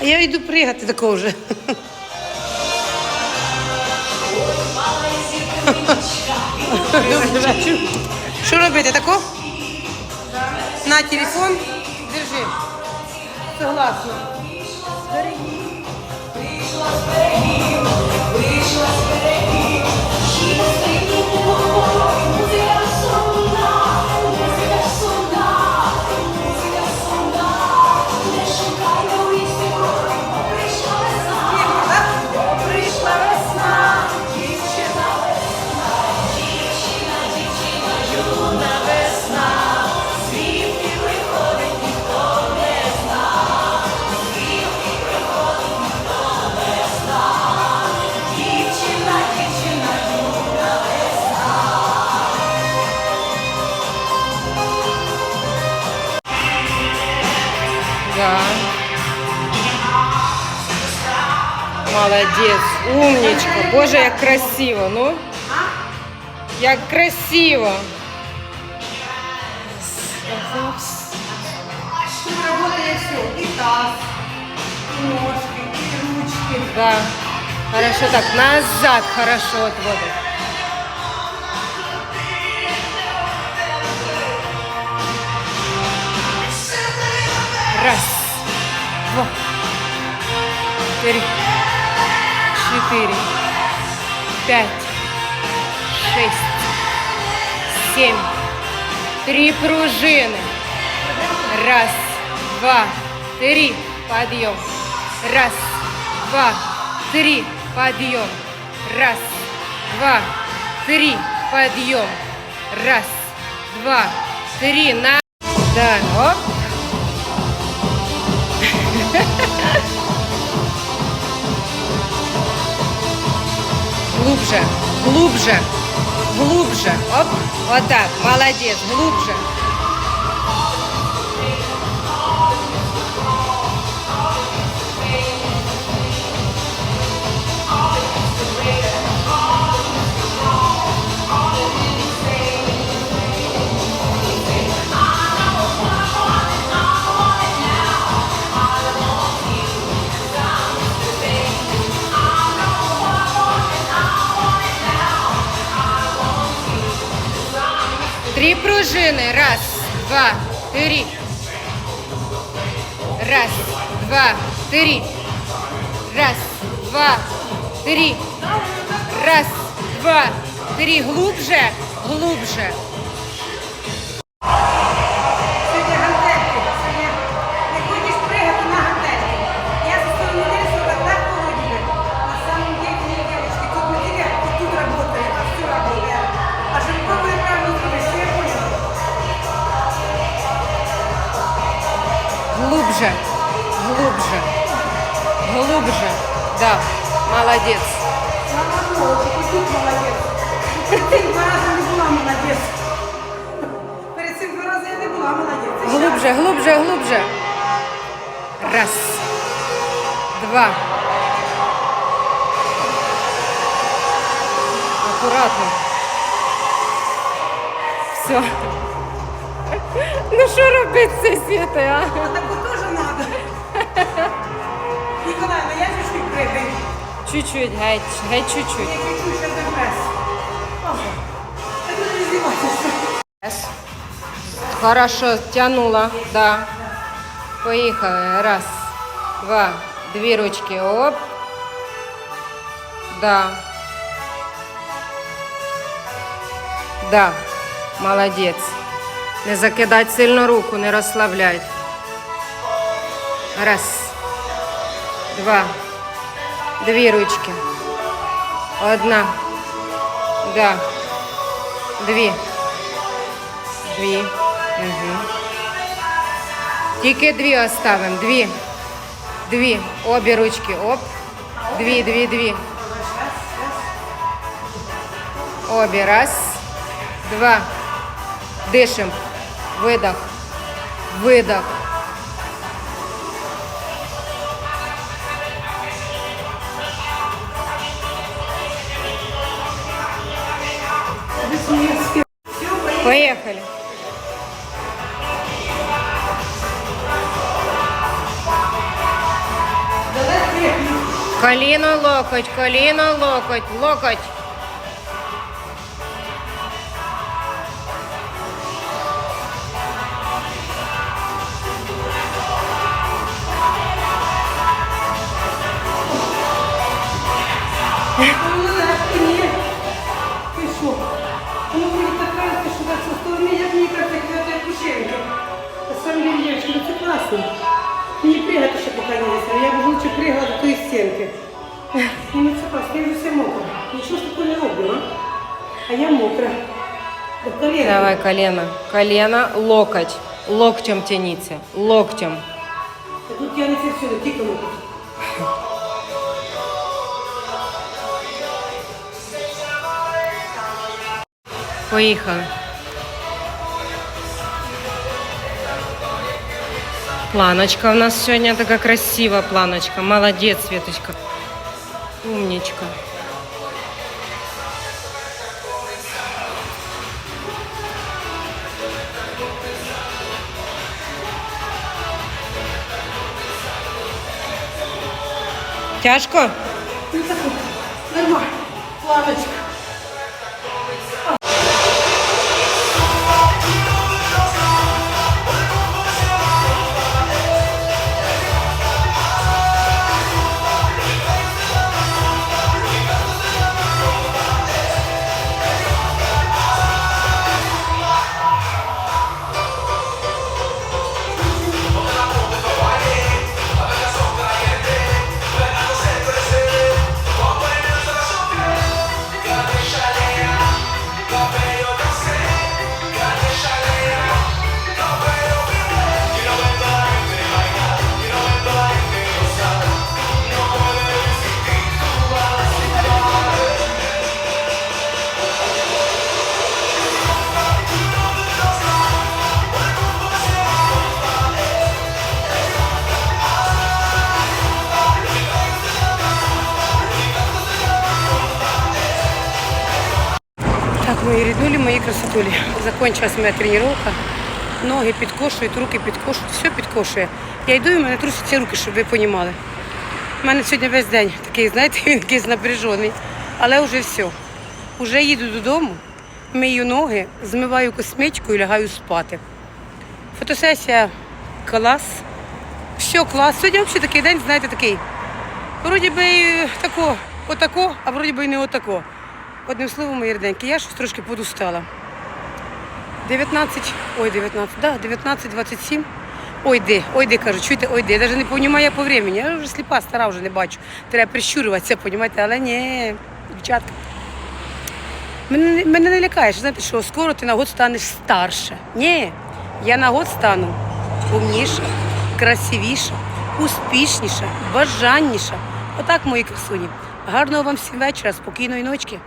А я йду пригати такого вже. Що робити? Тако? На телефон. Держи. Согласна. Да. Молодець, умничка. Боже, як красиво, ну. Як красиво. Тут работает все. И таз, и ножки, и ручки. Да. Хорошо так, назад хорошо отводит. Раз, два, три, четыре, пять, шесть, семь. Три пружины. Раз, два, три. Подъем. Раз, два, три. Подъем. Раз, два, три. Подъем. Раз, два, три. На. Да, оп. Глубже, глубже, глубже. Оп, вот так, молодец, глубже. Три пружины. Раз, два, три. Раз, два, три. Раз, два, три. Раз, два, три. Глубже, глубже. Да, молодец. Перед цим два рази я не була молодець. Глубже, глубже, глубже. Раз. Два. Аккуратно. Все. Ну що робити з цією світою, а? А таку теж треба. Ніколаївна, я чуть-чуть пригаю. Чуть-чуть, геть, геть чуть-чуть. Я ще. Я. Хорошо, тянула, да. Поехали. Раз, два, две ручки. Оп. Да. Да. Молодець. Не закидать сильно руку, не розслаблять. Раз. Два. Дві ручки. Одна. Да. Дві. Дві. Угу. Тільки дві оставимо. Дві. Дві. Обі ручки. Оп. Дві, дві, дві. Обі. Раз. Два. Дишем. Видох. Видох. Поехали. Коліно локоть, коліно локоть, локоть. Класно. Мені пригати ще поки не весело. Я б лучше пригала до тої стінки. Ну це класно, я вже все мокра. Нічого ж такого не роблю, а? А я мокра. До. Давай колено, колено, локоть. Локтем тяніться, локтем. А тут я не це всюди, тільки мокра. Поїхали. Планочка у нас сьогодні така красива планочка. Молодець, Светочка. Умничка. Тяжко? Ну нормально. Планочка. Мої ріднулі, мої красотулі. Закончилась моя тренування. Ноги підкошують, руки підкошують, все підкошує. Я йду і в мене трусяться руки, щоб ви розуміли. У мене сьогодні весь день такий, знаєте, він якийсь напряжений. Але вже все. Уже їду додому, мию ноги, змиваю косметику і лягаю спати. Фотосесія клас. Все клас. Сьогодні взагалі такий день, знаєте, такий. Вроді би тако, отако, а вроді би і не отако. Одним словом, мої я щось трошки подустала. 19, ой, 19, да, 19, 27. Ой, де, ой, де, кажу, чуєте, ой, де. Я навіть не розумію я по времени. Я вже сліпа, стара, вже не бачу. Треба прищурюватися, розумієте, але ні, дівчатка. Мене, мене не лякаєш, знаєте, що скоро ти на год станеш старше. Ні, я на год стану умніша, красивіша, успішніша, бажанніша. Отак, мої красуні. Гарного вам всім вечора, спокійної ночки.